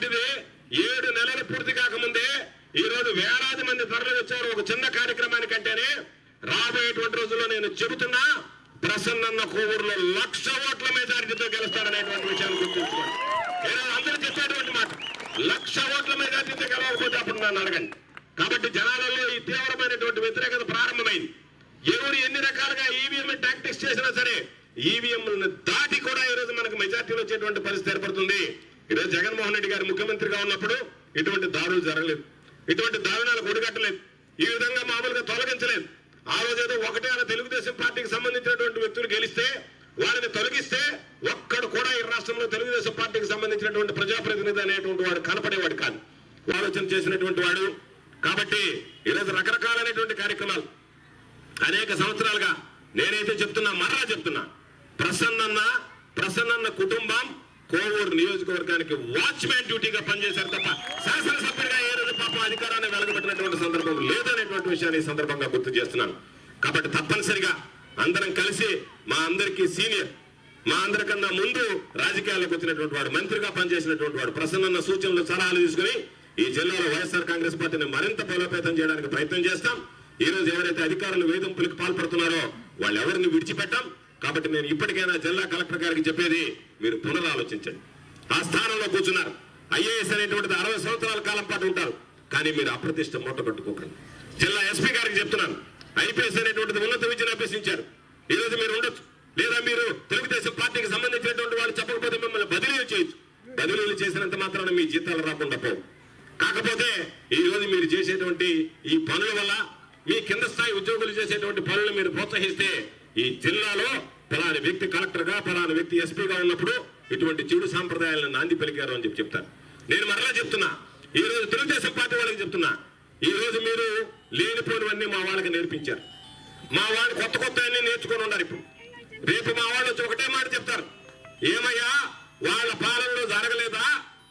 లాంటిది ఏడు నెలలు పూర్తి కాకముందే ఈ రోజు వేలాది మంది తరలి వచ్చారు ఒక చిన్న కార్యక్రమానికంటేనే. రాబోయేటువంటి రోజుల్లో నేను చెబుతున్నా ప్రసన్న కోవూరులో లక్ష ఓట్ల మెజారిటీతో గెలుస్తాడనేటువంటి విషయాన్ని గుర్తుంచుకోండి. అందరూ చెప్పేటువంటి మాట లక్ష ఓట్ల మెజారిటీతో గెలవకపోతే అప్పుడు నన్ను అడగండి. కాబట్టి జనాలలో ఈ తీవ్రమైనటువంటి వ్యతిరేకత ప్రారంభమైంది. ఎవరు ఎన్ని రకాలుగా ఈవీఎం టాక్టిక్స్ చేసినా సరే ఈవీఎం దాటి కూడా ఈ రోజు మనకు మెజార్టీలో వచ్చేటువంటి పరిస్థితి ఏర్పడుతుంది. ఈరోజు జగన్మోహన్ రెడ్డి గారు ముఖ్యమంత్రిగా ఉన్నప్పుడు ఇటువంటి దారులు జరగలేదు. ఇటువంటి దారుణాలు ఒడిగట్టలేదు. ఈ విధంగా మామూలుగా తొలగించలేదు. ఆ రోజు ఏదో ఒకటే అలా తెలుగుదేశం పార్టీకి సంబంధించినటువంటి వ్యక్తులు గెలిస్తే వారిని తొలగిస్తే ఒక్కడు కూడా ఈ రాష్ట్రంలో తెలుగుదేశం పార్టీకి సంబంధించినటువంటి ప్రజాప్రతినిధి అనేటువంటి వాడు కనపడేవాడు కాదు. ఆలోచన చేసినటువంటి వాడు. కాబట్టి ఈరోజు రకరకాలైనటువంటి కార్యక్రమాలు అనేక సంవత్సరాలుగా నేనైతే చెప్తున్నా మరలా చెప్తున్నా. ప్రసన్నన్న ప్రసన్నన్న కుటుంబం కోవూరు నియోజకవర్గానికి వాచ్మ్యాన్ డ్యూటీగా పనిచేశారు తప్ప శాసనసభ్యుడిగా ఏ రోజు పాపం అధికారాన్ని వెలగబెట్టినటువంటి సందర్భం లేదనేటువంటి విషయాన్ని ఈ సందర్భంగా గుర్తు చేస్తున్నాను. కాబట్టి తప్పనిసరిగా అందరం కలిసి మా అందరికీ సీనియర్ మా అందరికన్నా ముందు రాజకీయాల్లోకి వచ్చినటువంటి వాడు మంత్రిగా పనిచేసినటువంటి వాడు ప్రసన్న సూచనలు సలహాలు తీసుకుని ఈ జిల్లాలో వైఎస్ఆర్ కాంగ్రెస్ పార్టీని మరింత బలోపేతం చేయడానికి ప్రయత్నం చేస్తాం. ఈ రోజు ఎవరైతే అధికారులు వేధింపులకు పాల్పడుతున్నారో వాళ్ళు ఎవరిని విడిచిపెట్టాం? కాబట్టి నేను ఇప్పటికైనా జిల్లా కలెక్టర్ గారికి చెప్పేది మీరు పునరాలోచించండి. ఆ స్థానంలో కూర్చున్నారు. ఐఏఎస్ అనేటువంటిది అరవై సంవత్సరాల కాలం పాటు ఉంటారు. కానీ మీరు అప్రతిష్ట మూట కట్టుకోకండి. జిల్లా ఎస్పీ గారికి చెప్తున్నాను. ఐపీఎస్ అనేటువంటిది ఉన్నత విద్యను అభ్యసించారు. ఈ రోజు మీరు ఉండొచ్చు. లేదా మీరు తెలుగుదేశం పార్టీకి సంబంధించినటువంటి వాళ్ళు చెప్పకపోతే మిమ్మల్ని బదిలీలు చేయొచ్చు. బదిలీలు చేసినంత మాత్రాన మీ జీతాలు రాకుండా పోవు. కాకపోతే ఈరోజు మీరు చేసేటువంటి ఈ పనుల వల్ల మీ కింద స్థాయి ఉద్యోగులు చేసేటువంటి పనులు మీరు ప్రోత్సహిస్తే ఈ జిల్లాలో ఫలాని వ్యక్తి కలెక్టర్గా ఫలాని వ్యక్తి ఎస్పీగా ఉన్నప్పుడు ఇటువంటి చెడు సాంప్రదాయాలను నాంది పలికారు అని చెప్పి చెప్తారు. నేను మరలా చెప్తున్నా ఈ రోజు తెలుగుదేశం పార్టీ వాళ్ళకి చెప్తున్నా ఈ రోజు మీరు లేనిపోనివన్నీ మా వాళ్ళకి నేర్పించారు. మా వాళ్ళు కొత్త కొత్త అన్ని నేర్చుకొని ఉన్నారు ఇప్పుడు. రేపు మా వాళ్ళు వచ్చి ఒకటే మాట చెప్తారు ఏమయ్యా వాళ్ళ పాలనలో జరగలేదా?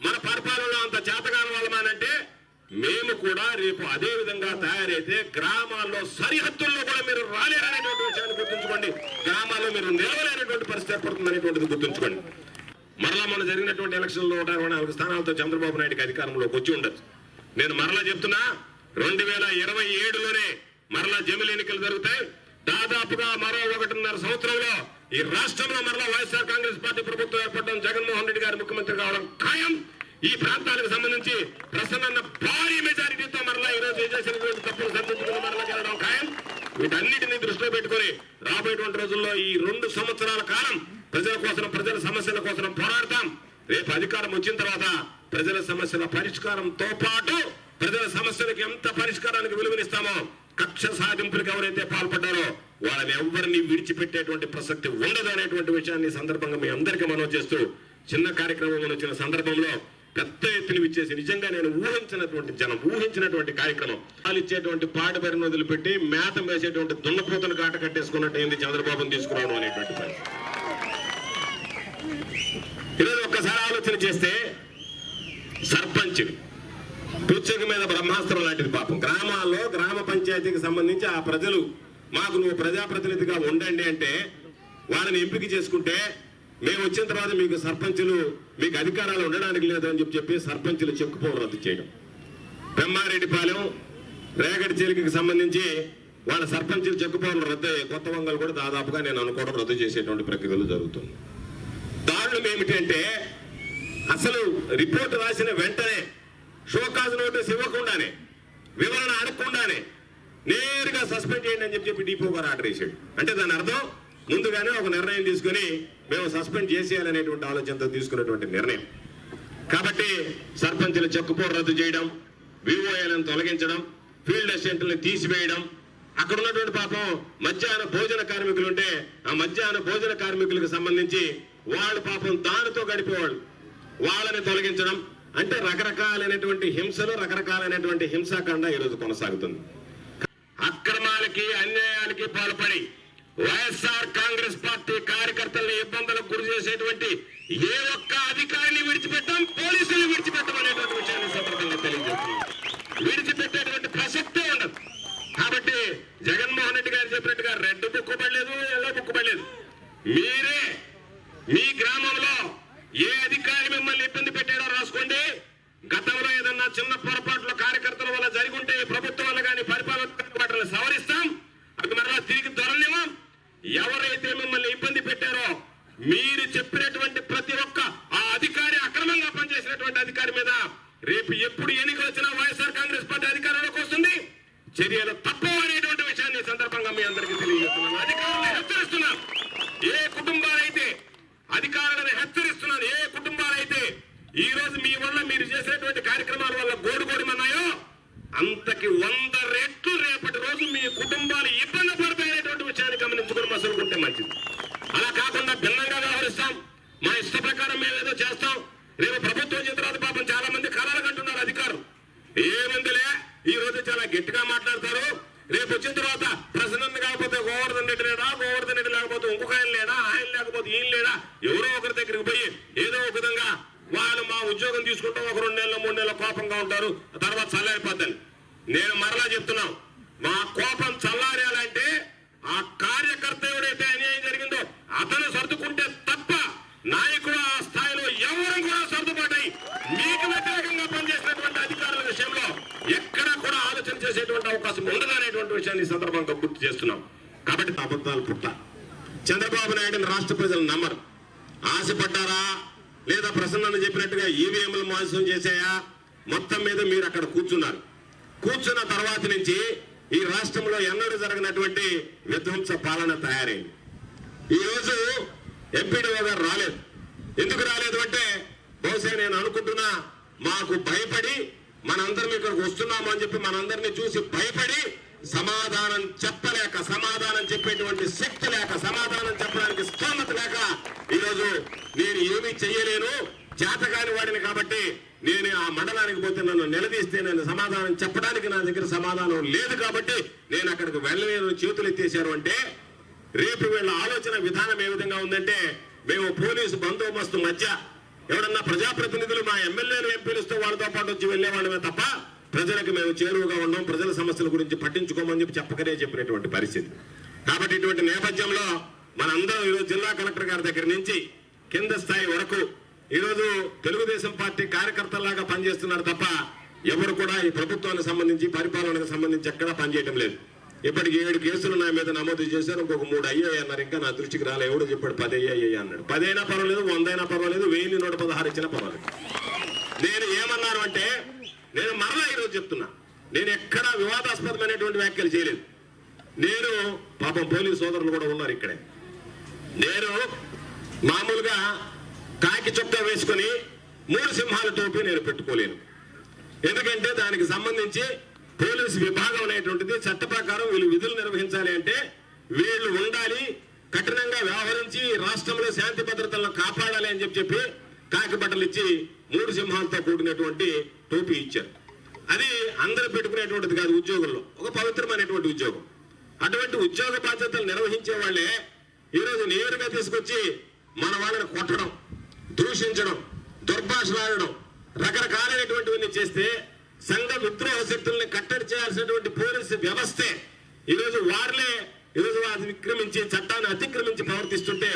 మన పరిపాలనలో అంత చేతగాని వాళ్ళమానంటే మేము కూడా రేపు అదే విధంగా తయారైతే గ్రామాల్లో సరిహద్దుల్లో కూడా మీరు రాలేరనేటువంటి విషయాన్ని మీరు నిలవలేనటువంటి పరిస్థితి ఏర్పడుతుందనేటువంటిది గుర్తుంచుకోండి. మరలా మన జరిగినటువంటి ఎలక్షన్లో నూట ఇరవై నాలుగు స్థానాలతో చంద్రబాబు నాయుడుకి అధికారంలోకి వచ్చి ఉండదు నేను మరలా చెప్తున్నా రెండు వేల ఇరవై ఏడులోనే మరలా జమిలి ఎన్నికలు జరుగుతాయి. దాదాపుగా మరో ఒకటిన్నర సంవత్సరంలో ఈ రాష్ట్రంలో మరలా వైఎస్ఆర్ కాంగ్రెస్ పార్టీ ప్రభుత్వం ఏర్పడడం జగన్మోహన్ రెడ్డి గారు ముఖ్యమంత్రి కావడం ఖాయం. ఈ ప్రాంతాలకు సంబంధించి ప్రసన్న భారీ మెజారిటీతో మరలా ఈ రోజు చేసినటువంటి తప్పులు సరిదిద్దుకుని మరలా గెలవడం ఖాయం. వీటన్నిటిని దృష్టిలో పెట్టుకొని రాబోయేటువంటి రోజుల్లో ఈ రెండు సంవత్సరాల కాలం ప్రజల కోసం ప్రజల సమస్యల కోసం పోరాడతాం. రేపు అధికారం వచ్చిన తర్వాత ప్రజల సమస్యల పరిష్కారంతో పాటు ప్రజల సమస్యలకు ఎంత పరిష్కారానికి విలువనిస్తామో కక్ష సాధింపులకు ఎవరైతే పాల్పడ్డారో వాళ్ళని ఎవరిని విడిచిపెట్టేటువంటి ప్రసక్తి ఉండదు అనేటువంటి విషయాన్ని సందర్భంగా మీ అందరికీ మనం చేస్తూ చిన్న కార్యక్రమం వచ్చిన సందర్భంలో పెద్ద ఎత్తున ఇచ్చేసి నిజంగా నేను ఊహించినటువంటి జనం ఊహించినటువంటి కార్యక్రమం. వాళ్ళు ఇచ్చేటువంటి పాడుబరిని వదిలిపెట్టి మేత వేసేటువంటి దున్నపోతను కాట కట్టేసుకున్నట్టు ఏంది చంద్రబాబును తీసుకురావడం అనేటువంటి ఈరోజు ఒక్కసారి ఆలోచన చేస్తే సర్పంచ్ పుచ్చక మీద బ్రహ్మాస్త్రం లాంటిది పాపం. గ్రామాల్లో గ్రామ పంచాయతీకి సంబంధించి ఆ ప్రజలు మాకు నువ్వు ప్రజాప్రతినిధిగా ఉండండి అంటే వాళ్ళని ఎంపిక చేసుకుంటే మేము వచ్చిన తర్వాత మీకు సర్పంచులు మీకు అధికారాలు ఉండడానికి లేదని చెప్పి చెప్పి సర్పంచులు చెక్కుపోవడం రద్దు చేయడం. పెమ్మారెడ్డిపాలెం రేగడి చెలికి సంబంధించి వాళ్ళ సర్పంచులు చెక్కుపోవడం రద్దు కొత్త వంగలు కూడా దాదాపుగా నేను అనుకోవడం రద్దు చేసేటువంటి ప్రక్రియలు జరుగుతుంది. దారుణం ఏమిటంటే అసలు రిపోర్ట్ రాసిన వెంటనే షోకాజ్ నోటీస్ ఇవ్వకుండానే వివరణ అడగకుండానే నేరుగా సస్పెండ్ చేయండి అని చెప్పి చెప్పి డిపో గారు ఆర్డర్ చేశాడు అంటే దాని అర్థం ముందుగానే ఒక నిర్ణయం తీసుకుని మేము సస్పెండ్ చేసేయాలనేటువంటి ఆలోచనతో తీసుకున్నటువంటి నిర్ణయం. కాబట్టి సర్పంచుల చెక్కుపోటు రద్దు చేయడం వివోఏలను తొలగించడం ఫీల్డ్ అసిస్టెంట్లను తీసివేయడం అక్కడ ఉన్నటువంటి పాపం మధ్యాహ్న భోజన కార్మికులు ఉంటే ఆ మధ్యాహ్న భోజన కార్మికులకు సంబంధించి వాళ్ళ పాపం దానితో గడిపేవాళ్ళు వాళ్ళని తొలగించడం అంటే రకరకాలైనటువంటి హింసలు రకరకాలైనటువంటి హింసాకాండ ఈరోజు కొనసాగుతుంది. అక్రమాలకి అన్యాయాలకి పాల్పడి వైఎస్ఆర్ కాంగ్రెస్ పార్టీ కార్యకర్తలను ఇబ్బందులకు గురి చేసేటువంటి ఏ ఒక్క అధికారిని విడిచిపెట్టాం పోలీసులు విడిచిపెట్టం అనేటువంటి విషయాన్ని సందర్భంగా తెలియజేస్తున్నాం. విడిచిపెట్టేటువంటి ప్రసక్తే ఉండదు. కాబట్టి జగన్మోహన్ రెడ్డి గారు చెప్పినట్టుగా రెడ్ బుక్ పడలేదు ఎల్లో బుక్ పడలేదు. మీరే మీ గ్రామంలో ఏ అధికారి మిమ్మల్ని ఇబ్బంది పెట్టాడో రాసుకోండి. గతంలో ఏదన్నా చిన్న పొరపాట్లు కార్యకర్తల వల్ల జరిగి ఉంటే ఈ ప్రభుత్వం వల్ల కానీ పరిపాలన వాటిని సవరిస్తాం అవి మరలా తిరిగి దొరలేమో ఎవరైతే మిమ్మల్ని ఇబ్బంది పెట్టారో మీరు చెప్పినటువంటి ప్రతి ఒక్క ఆ అధికారి అక్రమంగా పనిచేసినటువంటి అధికారి మీద రేపు ఎప్పుడు ఎన్నికలు వచ్చినా వైఎస్ఆర్ కాంగ్రెస్ పార్టీ అధికారంలోకి వస్తుంది. చర్యలు తప్పు అనేటువంటి విషయాన్ని సందర్భంగా మీ అందరికీ తెలియజేస్తున్నాను. అధికారులను హెచ్చరిస్తున్నాను. ఏ కుటుంబాలైతే అధికారులను హెచ్చరిస్తున్నాను ఏ కుటుంబాలైతే ఈ రోజు మీ వల్ల మీరు చేసేటువంటి కార్యక్రమాల వల్ల గోడుగోడుమన్నాయో అంతకి వంద రెట్లు రేపటి రోజు మీ కుటుంబాలు ఇబ్బంది పడతాయనేటువంటి విషయాన్ని గమనించుకుని మసలుకుంటే మంచిది అలా కాకుండా భిన్నంగా వ్యవహరిస్తాం మా ఇష్ట ప్రకారం మేము ఏదో చేస్తాం రేపు ప్రభుత్వం వచ్చిన తర్వాత పాపం చాలా మంది కళలు కంటున్నారు అధికారులు ఏముందిలే ఈ రోజు చాలా గట్టిగా మాట్లాడతారు రేపు వచ్చిన తర్వాత ప్రసన్న కాకపోతే గోవర్ధన్ రెడ్డి లేకపోతే ఇంకొక ఆయన లేడా ఆయన లేకపోతే ఈయన లేడా ఎవరో ఒకరి దగ్గరికి పోయి ఏదో ఒక విధంగా వాళ్ళు మా ఉద్యోగం తీసుకుంటాం ఒక రెండు నెలలు మూడు నెలలు కోపంగా ఉంటారు. తర్వాత చల్లారిపోద్దని నేను మరలా చెప్తున్నాం మా కోపం చల్లారాలంటే ఆ కార్యకర్త ఎవరైతే అన్యాయం జరిగిందో అతను సర్దుకుంటే తప్ప నాయకుడు ఆ స్థాయిలో ఎవరు కూడా సర్దుబాటై మీకు వ్యతిరేకంగా పనిచేసినటువంటి అధికారుల విషయంలో ఎక్కడా కూడా ఆలోచన చేసేటువంటి అవకాశం ఉండదు అనేటువంటి విషయాన్ని ఈ సందర్భంగా గుర్తు చేస్తున్నాం. కాబట్టి అబద్ధాలు పుట్ట. చంద్రబాబు నాయుడుని రాష్ట్ర ప్రజలు నమ్మరు. ఆశపడ్డారా? లేదా ప్రసన్నని చెప్పినట్టుగా ఈవీఎంలు మోసం చేశాయా? మొత్తం మీద మీరు అక్కడ కూర్చున్నారు. కూర్చున్న తర్వాత నుంచి ఈ రాష్ట్రంలో ఎన్నడూ జరిగినటువంటి విధ్వంస పాలన తయారైంది. ఈరోజు ఎంపీడీఓ గారు రాలేదు. ఎందుకు రాలేదు అంటే బహుశా నేను అనుకుంటున్నా మాకు భయపడి మనందరం ఇక్కడికి వస్తున్నాము అని చెప్పి మనందరినీ చూసి భయపడి సమాధానం చెప్పలేక సమాధానం చెప్పేటువంటి శక్తి లేక సమాధానం చెప్పడానికి స్తోమత లేక ఈరోజు నేను ఏమీ చెయ్యలేను. చేతకాని వాడిని కాబట్టి నేను ఆ మండలానికి పోతే నన్ను నిలదీస్తే నేను సమాధానం చెప్పడానికి నా దగ్గర సమాధానం లేదు కాబట్టి నేను అక్కడికి వెళ్ళలేను. చేతులు ఎత్తేశారు అంటే రేపు వీళ్ళ ఆలోచన విధానం ఏ విధంగా ఉందంటే మేము పోలీసు బందోబస్తు మధ్య ఎవరన్నా ప్రజాప్రతినిధులు మా ఎమ్మెల్యేలు ఎంపీలతో వాళ్ళతో పాటు వచ్చి వెళ్ళేవాళ్ళమే తప్ప ప్రజలకు మేము చేరువుగా ఉన్నాం ప్రజల సమస్యల గురించి పట్టించుకోమని చెప్పి చెప్పకనే చెప్పినటువంటి పరిస్థితి. కాబట్టి ఇటువంటి నేపథ్యంలో మనందరం ఈరోజు జిల్లా కలెక్టర్ గారి దగ్గర నుంచి కింద స్థాయి వరకు ఈరోజు తెలుగుదేశం పార్టీ కార్యకర్తలాగా పనిచేస్తున్నారు తప్ప ఎవరు కూడా ఈ ప్రభుత్వానికి సంబంధించి పరిపాలనకు సంబంధించి ఎక్కడా పనిచేయడం లేదు. ఇప్పటికి ఏడు కేసులు నా మీద నమోదు చేశారు ఇంకొక మూడు అయ్యాయి అన్నారు. ఇంకా నా దృష్టికి రాలే ఎవడు చెప్పాడు పది అయ్యాయి అన్నాడు. పదైనా పర్వాలేదు వందైనా పర్వాలేదు వెయ్యి నూట పదహారు ఇచ్చినా పర్వాలేదు. నేను ఏమన్నాను అంటే నేను మరలా ఈరోజు చెప్తున్నా. నేను ఎక్కడా వివాదాస్పదమైనటువంటి వ్యాఖ్యలు చేయలేదు. నేను పాపం పోలీస్ సోదరులు కూడా ఉన్నారు ఇక్కడే. నేను మామూలుగా కాకి చొక్కా వేసుకొని మూడు సింహాల టోపీ నేను పెట్టుకోలేను. ఎందుకంటే దానికి సంబంధించి పోలీసు విభాగం అనేటువంటిది చట్ట ప్రకారం వీళ్ళు విధులు నిర్వహించాలి అంటే వీళ్ళు ఉండాలి కఠినంగా వ్యవహరించి రాష్ట్రంలో శాంతి భద్రతలను కాపాడాలి అని చెప్పి చెప్పి కాకి బట్టలు ఇచ్చి మూడు సింహాలతో కూడినటువంటి టోపీ ఇచ్చారు. అది అందరూ పెట్టుకునేటువంటిది కాదు ఉద్యోగంలో. ఒక పవిత్రమైనటువంటి ఉద్యోగం. అటువంటి ఉద్యోగ బాధ్యతలు నిర్వహించే వాళ్ళే ఈరోజు నేరుగా తీసుకొచ్చి మన వాళ్ళని కొట్టడం దూషించడం దుర్భాషలాడడం రకరకాలైనటువంటివన్నీ చేస్తే సంఘ విద్రోహ శక్తుల్ని కట్టడి చేయాల్సినటువంటి పోలీసు వ్యవస్థే ఈరోజు వారిలే ఈరోజు అది విక్రమించి చట్టాన్ని అతిక్రమించి ప్రవర్తిస్తుంటే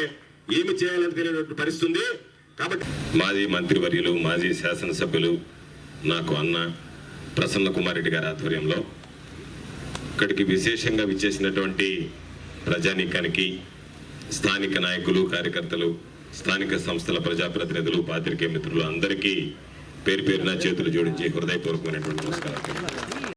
ఏమి చేయాలని తెలియనటువంటి పరిస్థితి కాబట్టి మాజీ మంత్రివర్యులు మాజీ శాసనసభ్యులు నాకు అన్న ప్రసన్న కుమార్ రెడ్డి గారి ఆధ్వర్యంలో ఇక్కడికి విశేషంగా విచ్చేసినటువంటి ప్రజానీకానికి స్థానిక నాయకులు కార్యకర్తలు స్థానిక సంస్థల ప్రజాప్రతినిధులు పాత్రికేయ మిత్రులు అందరికీ పేరు పేరున చేతులు జోడించి హృదయపూర్వకమైనటువంటి నమస్కారాలు.